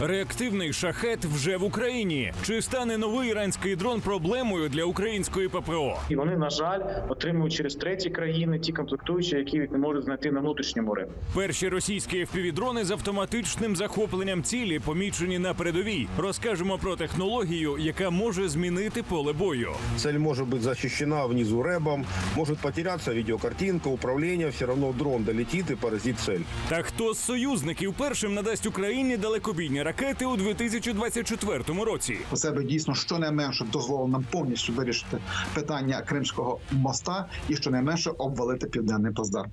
Реактивний шахет вже в Україні. Чи стане новий іранський дрон проблемою для української ППО? І вони, на жаль, отримують через треті країни ті комплектуючі, які не можуть знайти на внутрішньому ринку. Перші російські FPV-дрони з автоматичним захопленням цілі помічені на передовій. Розкажемо про технологію, яка може змінити поле бою. Цель может быть защищена внизу рэбом, может потеряться видеокартинка, управление, все равно дрон долетит и поразит цель. Та хто з союзників першим надасть Україні далекобійні ракети у 2024 році? у себе дійсно щонайменше дозволило нам повністю вирішити питання Кримського моста і щонайменше обвалити південний плацдарм.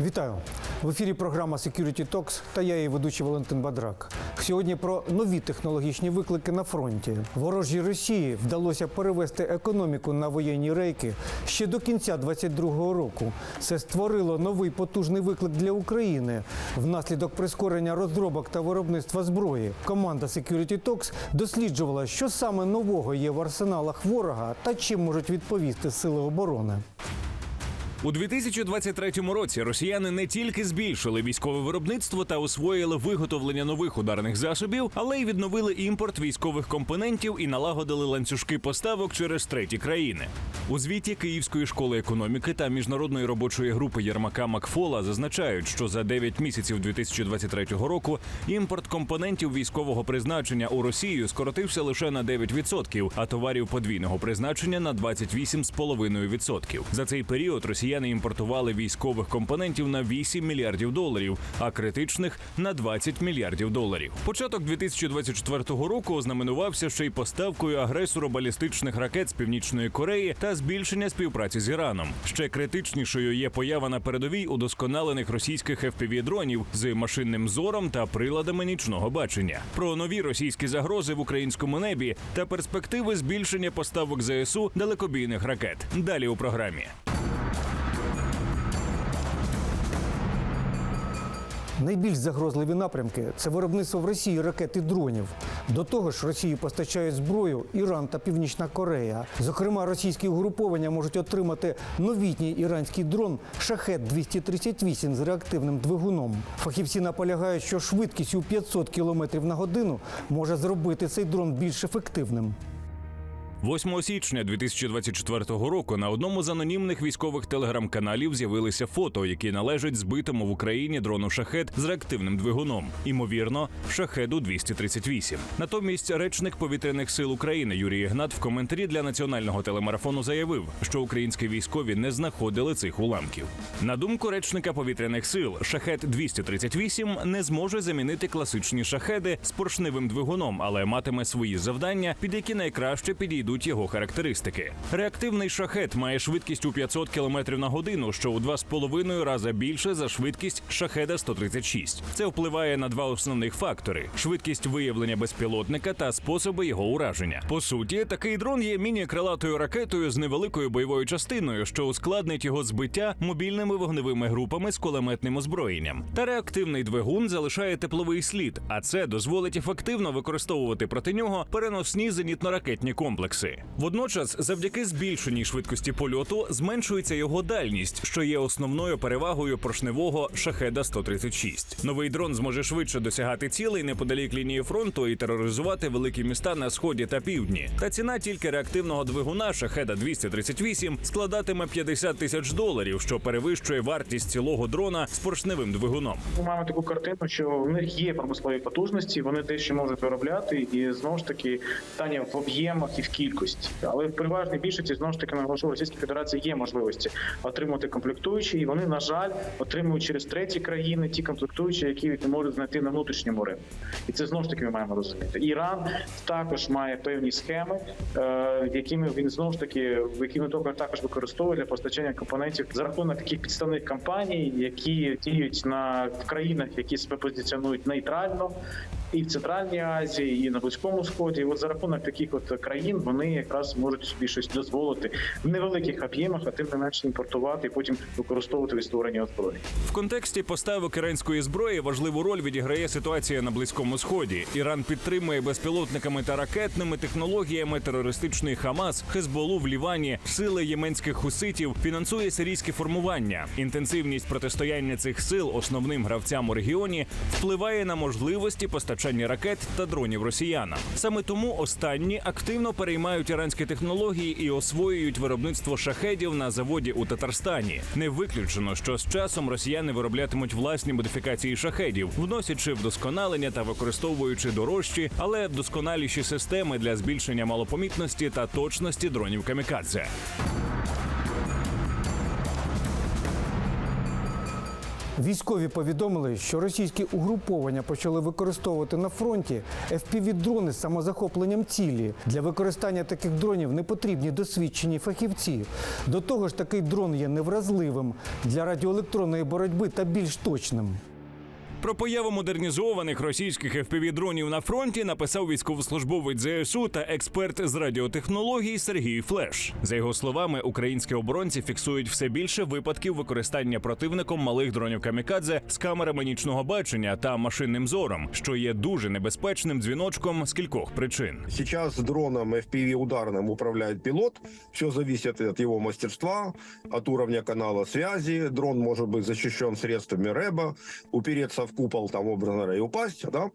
Вітаю в ефірі. Програма Security Talks та я її ведучий Валентин Бадрак. Сьогодні про нові технологічні виклики на фронті. Ворожій Росії вдалося перевести економіку на воєнні рейки ще до кінця 2022 року. Це створило новий потужний виклик для України внаслідок прискорення розробок та виробництва зброї. Команда Security Talks досліджувала, що саме нового є в арсеналах ворога та чим можуть відповісти сили оборони. У 2023 році росіяни не тільки збільшили військове виробництво та освоїли виготовлення нових ударних засобів, але й відновили імпорт військових компонентів і налагодили ланцюжки поставок через треті країни. У звіті Київської школи економіки та міжнародної робочої групи Єрмака Макфола зазначають, що за 9 місяців 2023 року імпорт компонентів військового призначення у Росію скоротився лише на 9%, а товарів подвійного призначення на 28,5%. За цей період росіяни імпортували військових компонентів на 8 мільярдів доларів, а критичних на 20 мільярдів доларів. Початок 2024 року ознаменувався ще й поставкою агресору балістичних ракет з північної Кореї та збільшення співпраці з Іраном. Ще критичнішою є поява на передовій удосконалених російських FPV-дронів з машинним зором та приладами нічного бачення. Про нові російські загрози в українському небі та перспективи збільшення поставок ЗСУ далекобійних ракет. Далі у програмі. Найбільш загрозливі напрямки це виробництво в Росії ракет і дронів. До того ж, Росії постачають зброю Іран та Північна Корея. Зокрема, російські угруповання можуть отримати новітній іранський дрон Шахет 238 з реактивним двигуном. Фахівці наполягають, що швидкість у 500 км на годину може зробити цей дрон більш ефективним. 8 січня 2024 року на одному з анонімних військових телеграм-каналів з'явилися фото, які належать збитому в Україні дрону шахет з реактивним двигуном. Імовірно, шахеду 238. Натомість речник повітряних сил України Юрій Ігнат в коментарі для національного телемарафону заявив, що українські військові не знаходили цих уламків. На думку речника повітряних сил, шахет 238 не зможе замінити класичні шахеди з поршневим двигуном, але матиме свої завдання, під які найкраще підійдуть його характеристики. Реактивний шахет має швидкість у 500 км на годину, що у 2,5 рази більше за швидкість шахеда 136. Це впливає на два основних фактори: швидкість виявлення безпілотника та способи його ураження. По суті, такий дрон є міні-крилатою ракетою з невеликою бойовою частиною, що ускладнить його збиття мобільними вогневими групами з кулеметним озброєнням. Та реактивний двигун залишає тепловий слід, а це дозволить ефективно використовувати проти нього переносні зенітно-ракетні комплекси. Водночас, завдяки збільшеній швидкості польоту, зменшується його дальність, що є основною перевагою поршневого шахеда 136. Новий дрон зможе швидше досягати цілей неподалік лінії фронту і тероризувати великі міста на сході та півдні. Та ціна тільки реактивного двигуна шахеда 238 складатиме 50 тисяч доларів, що перевищує вартість цілого дрона з поршневим двигуном. Ми маємо таку картину, що в них є промислові потужності, вони дещо можуть виробляти, і знову ж таки питання в об'ємах і в кількості. Але в переважній більшості знову ж таки наголошую, Російській Федерації є можливості отримати комплектуючі, і вони, на жаль, отримують через треті країни ті комплектуючі, які не можуть знайти на внутрішньому ринку. І це знову ж таки ми маємо розуміти. Іран також має певні схеми, е, якими він знову ж таки в які він також використовує для постачання компонентів за рахунок таких підставних компаній, які діють на в країнах, які себе позиціонують нейтрально. І в Центральній Азії, і на Близькому Сході. От за рахунок таких от країн вони якраз можуть собі щось дозволити в невеликих об'ємах, а тим не менше імпортувати і потім використовувати від створення озброєнь. В контексті поставок іранської зброї важливу роль відіграє ситуація на близькому сході. Іран підтримує безпілотниками та ракетними технологіями терористичний Хамас, Хезболу в Лівані, сили єменських хуситів, фінансує сирійське формування. Інтенсивність протистояння цих сил основним гравцям у регіоні впливає на можливості постачання ракет та дронів росіянам. Саме тому останні активно переймають іранські технології і освоюють виробництво шахедів на заводі у Татарстані. Не виключено, що з часом росіяни вироблятимуть власні модифікації шахедів, вносячи вдосконалення та використовуючи дорожчі, але вдосконаліші системи для збільшення малопомітності та точності дронів камікадзе. Військові повідомили, що російські угруповання почали використовувати на фронті FPV-дрони з самозахопленням цілі. Для використання таких дронів не потрібні досвідчені фахівці. До того ж, такий дрон є невразливим для радіоелектронної боротьби та більш точним. Про появу модернізованих російських FPV-дронів на фронті написав військовослужбовець ЗСУ та експерт з радіотехнологій Сергій Флеш. За його словами, українські оборонці фіксують все більше випадків використання противником малих дронів камікадзе з камерами нічного бачення та машинним зором, що є дуже небезпечним дзвіночком з кількох причин. Сейчас дроном FPV ударным управляет пилот. Все зависит от его мастерства, от уровня канала связи. Дрон может быть защищен средствами РЭБа, упереться в купол, там, образно говоря, и упасть. Да?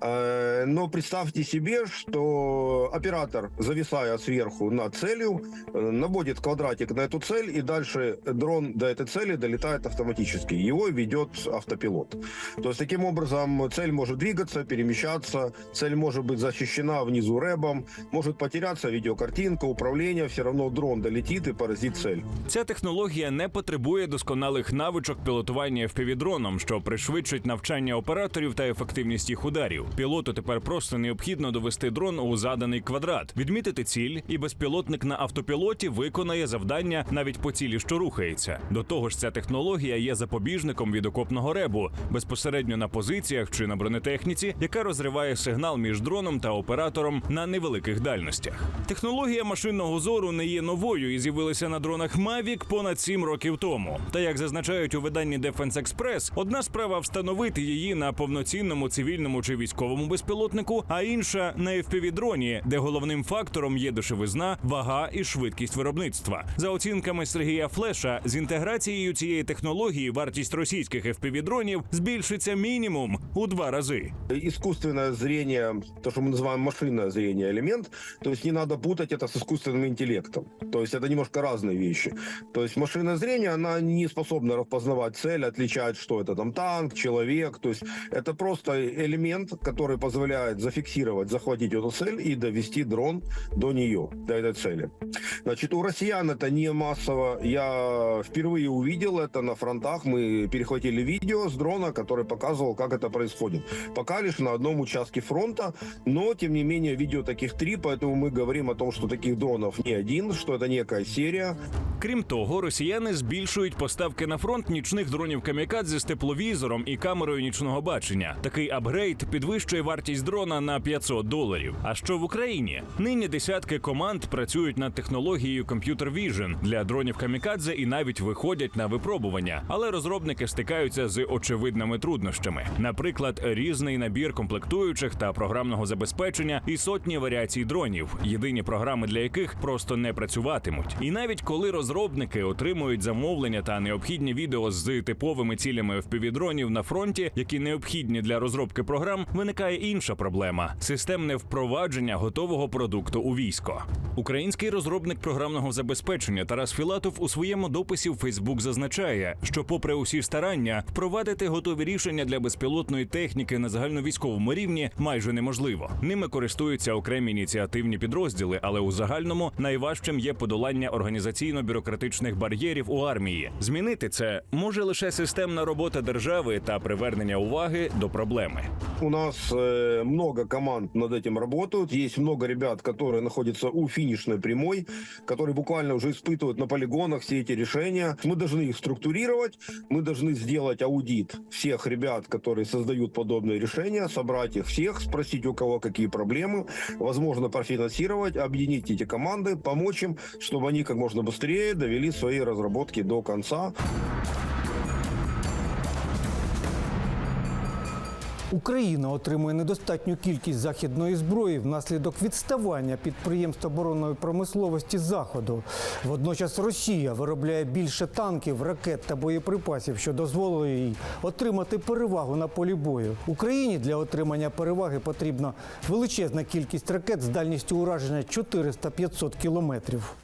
Э, Но представьте себе, что оператор, зависая сверху над целью, э, наводит квадратик на эту цель, и дальше дрон до этой цели долетает автоматически. Его ведет автопилот. То есть таким образом цель может двигаться, перемещаться, цель может быть защищена внизу рэбом, может потеряться видеокартинка, управление, все равно дрон долетит и поразит цель. Ця технологія не потребує досконалих навичок пілотування FPV-дроном, що пришвидшить навчання операторів та ефективність їх ударів. Пілоту тепер просто необхідно довести дрон у заданий квадрат, відмітити ціль, і безпілотник на автопілоті виконає завдання навіть по цілі, що рухається. До того ж, ця технологія є запобіжником від окопного ребу безпосередньо на позиціях чи на бронетехніці, яка розриває сигнал між дроном та оператором на невеликих дальностях. Технологія машинного зору не є новою і з'явилася на дронах Mavic понад сім років тому. Та як зазначають у виданні Defense Express, одна справа встановити її на повноцінному цивільному чи військовому безпілотнику, а інша на FPV-дроні, де головним фактором є дешевизна, вага і швидкість виробництва. За оцінками Сергія Флеша, з інтеграцією цієї технології вартість російських FPV-дронів збільшиться мінімум у два рази. Искусственное зрение, то, что мы называем машинное зрение элемент, то есть не надо путать это с искусственным интеллектом. То есть это немножко разные вещи. То есть машинное зрение, она не способна распознавать цель, отличать, что это там танк, человек. То есть это просто элемент, который позволяет зафиксировать, захватить эту цель и довести дрон до нее, до этой цели. Значит, у россиян это не массово. Я впервые увидел это на фронтах. Мы перехватили видео с дрона, который показывал, как это происходит. Пока лишь на одном участке фронта, но тем не менее видео таких три, поэтому мы говорим о том, что таких дронов не один, что это некая серия. Крім того, росіяни збільшують поставки на фронт нічних дронів камікадзе з тепловізором і камерою нічного бачення. Такий апгрейд підвищує вартість дрона на 500 доларів. А що в Україні? Нині десятки команд працюють над технологією Computer Vision для дронів камікадзе і навіть виходять на випробування. Але розробники стикаються з очевидними труднощами. Наприклад, різний набір комплектуючих та програмного забезпечення і сотні варіацій дронів, єдині програми для яких просто не працюватимуть. І навіть коли розробники отримують замовлення та необхідні відео з типовими цілями FPV-дронів на фронті, які необхідні для розробки програм, виникає інша проблема системне впровадження готового продукту у військо. Український розробник програмного забезпечення Тарас Філатов у своєму дописі в Фейсбук зазначає, що, попри усі старання, впровадити готові рішення для безпілотної техніки на загальновійськовому рівні майже неможливо. Ними користуються окремі ініціативні підрозділи, але у загальному найважчим є подолання організаційно-бюрократичних бар'єрів у армії. Змінити це може лише системна робота держави та привернення уваги до проблеми. У нас э, много команд над этим работают. Есть много ребят, которые находятся у финишной прямой, которые буквально уже испытывают на полигонах все эти решения. Мы должны их структурировать, мы должны сделать аудит всех ребят, которые создают подобные решения, собрать их всех, спросить у кого какие проблемы, возможно, профинансировать, объединить эти команды, помочь им, чтобы они как можно быстрее довели свои разработки до конца. Україна отримує недостатню кількість західної зброї внаслідок відставання підприємств оборонної промисловості заходу. Водночас Росія виробляє більше танків, ракет та боєприпасів, що дозволило їй отримати перевагу на полі бою. Україні для отримання переваги потрібна величезна кількість ракет з дальністю ураження 400-500 кілометрів.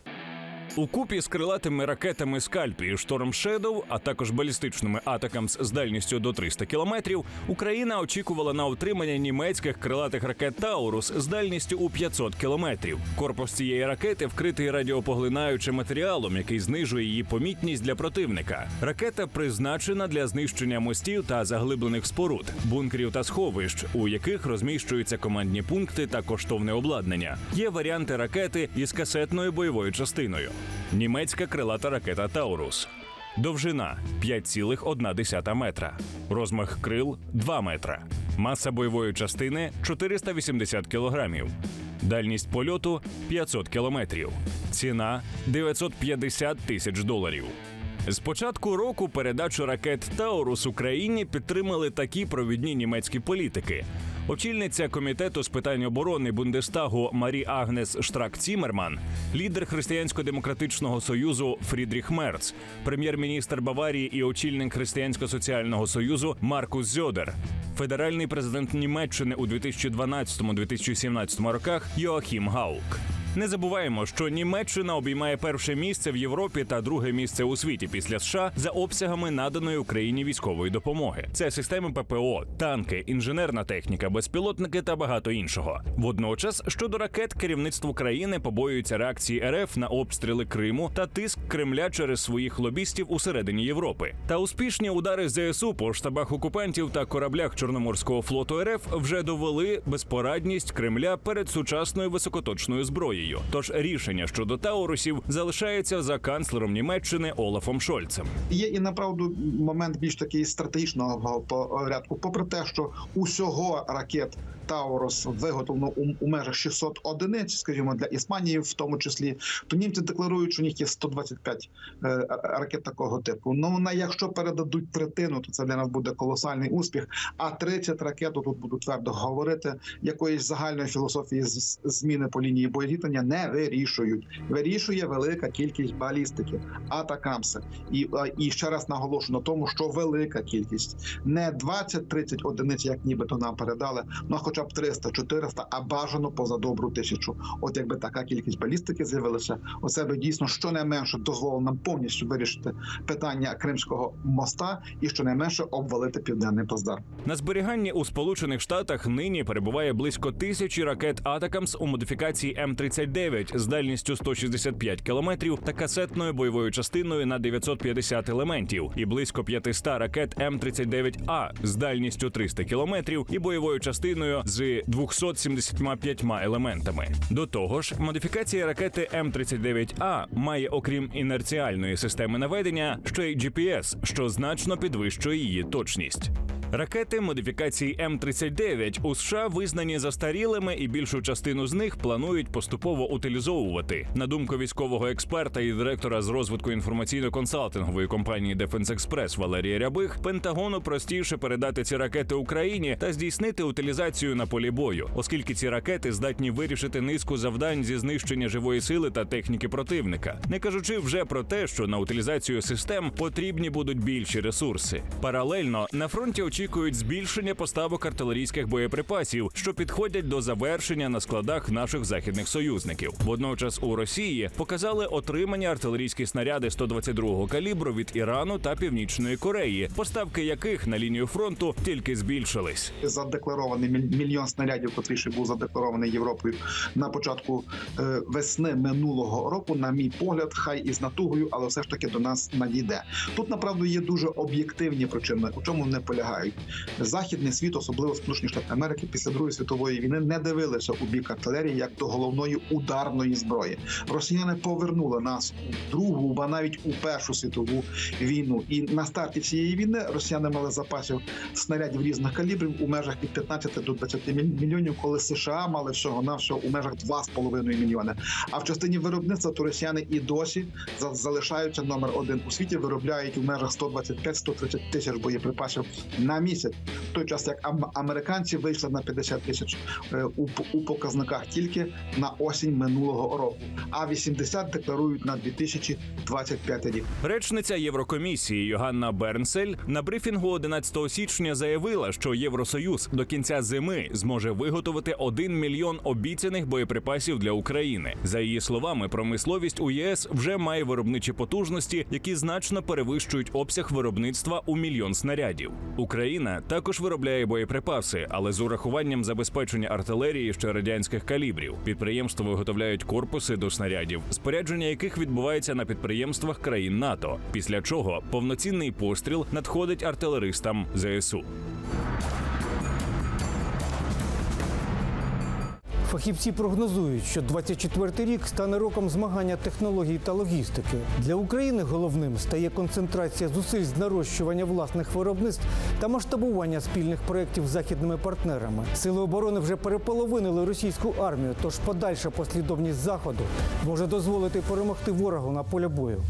У купі з крилатими ракетами Скальпі і Шторм Шедоу, а також балістичними атакамс з дальністю до 300 кілометрів, Україна очікувала на отримання німецьких крилатих ракет Таурус з дальністю у 500 кілометрів. Корпус цієї ракети вкритий радіопоглинаючим матеріалом, який знижує її помітність для противника. Ракета призначена для знищення мостів та заглиблених споруд, бункерів та сховищ, у яких розміщуються командні пункти та коштовне обладнання. Є варіанти ракети із касетною бойовою частиною. Німецька крилата ракета Таурус. Довжина 5,1 метра. Розмах крил 2 метра. Маса бойової частини 480 кілограмів. Дальність польоту 500 кілометрів. Ціна 950 тисяч доларів. З початку року передачу ракет Таурус Україні підтримали такі провідні німецькі політики. Очільниця комітету з питань оборони Бундестагу Марі Агнес Штрак Цімерман, лідер Християнсько-демократичного союзу Фрідріх Мерц, прем'єр-міністр Баварії і очільник Християнсько-соціального союзу Маркус Зьодер, федеральний президент Німеччини у 2012-2017 роках Йоахім Гаук. Не забуваємо, що Німеччина обіймає перше місце в Європі та друге місце у світі після США за обсягами наданої Україні військової допомоги. Це системи ППО, танки, інженерна техніка, безпілотники та багато іншого. Водночас, щодо ракет, керівництво країни побоюється реакції РФ на обстріли Криму та тиск Кремля через своїх лобістів усередині Європи. Та успішні удари ЗСУ по штабах окупантів та кораблях Чорноморського флоту РФ вже довели безпорадність Кремля перед сучасною високоточною зброєю. Тож рішення щодо Таурусів залишається за канцлером Німеччини Олафом Шольцем. Є і направду момент більш такий стратегічного порядку. Попри те, що усього ракет Таурус виготовлено у, межах 600 одиниць, скажімо, для Іспанії, в тому числі, то німці декларують, що у них є 125 е, ракет такого типу. Ну якщо передадуть третину, то це для нас буде колосальний успіх. А 30 ракет тут буду твердо говорити, якоїсь загальної філософії з- зміни по лінії боєзіткнення не вирішують. Вирішує велика кількість балістики, атакамси. І, е, і ще раз наголошу на тому, що велика кількість не 20-30 одиниць, як нібито нам передали, ну а хоча б 300-400, а бажано поза добру тисячу. От якби така кількість балістики з'явилася, оце би дійсно щонайменше дозволило нам повністю вирішити питання Кримського моста і щонайменше обвалити південний плацдарм. На зберіганні у Сполучених Штатах нині перебуває близько тисячі ракет Атакамс у модифікації М39 з дальністю 165 кілометрів та касетною бойовою частиною на 950 елементів, і близько 500 ракет М39А з дальністю 300 кілометрів і бойовою частиною з 275 елементами. До того ж, модифікація ракети М39А має, окрім інерціальної системи наведення, ще й GPS, що значно підвищує її точність. Ракети модифікації М39 у США визнані застарілими, і більшу частину з них планують поступово утилізовувати. На думку військового експерта і директора з розвитку інформаційно-консалтингової компанії Defense Express Валерія Рябих, Пентагону простіше передати ці ракети Україні та здійснити утилізацію на полі бою, оскільки ці ракети здатні вирішити низку завдань зі знищення живої сили та техніки противника, не кажучи вже про те, що на утилізацію систем потрібні будуть більші ресурси. Паралельно на фронті очікують збільшення поставок артилерійських боєприпасів, що підходять до завершення на складах наших західних союзників. Водночас у Росії показали отримання артилерійські снаряди 122-го калібру від Ірану та Північної Кореї, поставки яких на лінію фронту тільки збільшились. задекларований мільйон снарядів, котрий ще був задекларований Європою на початку е, весни минулого року. На мій погляд, хай і з натугою, але все ж таки до нас надійде. Тут направду є дуже об'єктивні причини, у чому вони полягають. Західний світ, особливо Сполучені Штати Америки, після Другої світової війни не дивилися у бік артилерії як до головної ударної зброї. Росіяни повернули нас у другу, ба навіть у першу світову війну. І на старті цієї війни росіяни мали запасів снарядів різних калібрів у межах від 15 до 20 міль- мільйонів, коли США мали всього навсього у межах 2,5 мільйони. А в частині виробництва росіяни і досі за- залишаються номер один у світі. Виробляють у межах 125-130 тисяч боєприпасів на місяць. В той час як ам- американці вийшли на 50 тисяч е, у показниках тільки на осінь минулого року. А 80 декларують на 2025 рік. Речниця Єврокомісії Йоганна Бернсель на брифінгу 11 січня заявила, що Євросоюз до кінця зими зможе виготовити 1 мільйон обіцяних боєприпасів для України. За її словами, промисловість у ЄС вже має виробничі потужності, які значно перевищують обсяг виробництва у мільйон снарядів. Україна також виробляє боєприпаси, але з урахуванням забезпечення артилерії ще радянських калібрів. Підприємства виготовляють корпуси до снарядів, спорядження яких відбувається на підприємствах країн НАТО. Після чого повноцінний постріл надходить артилеристам ЗСУ. Фахівці прогнозують, що 24-й рік стане роком змагання технологій та логістики. Для України головним стає концентрація зусиль з нарощування власних виробництв та масштабування спільних проєктів з західними партнерами. Сили оборони вже переполовинили російську армію, тож подальша послідовність заходу може дозволити перемогти ворогу на полі бою.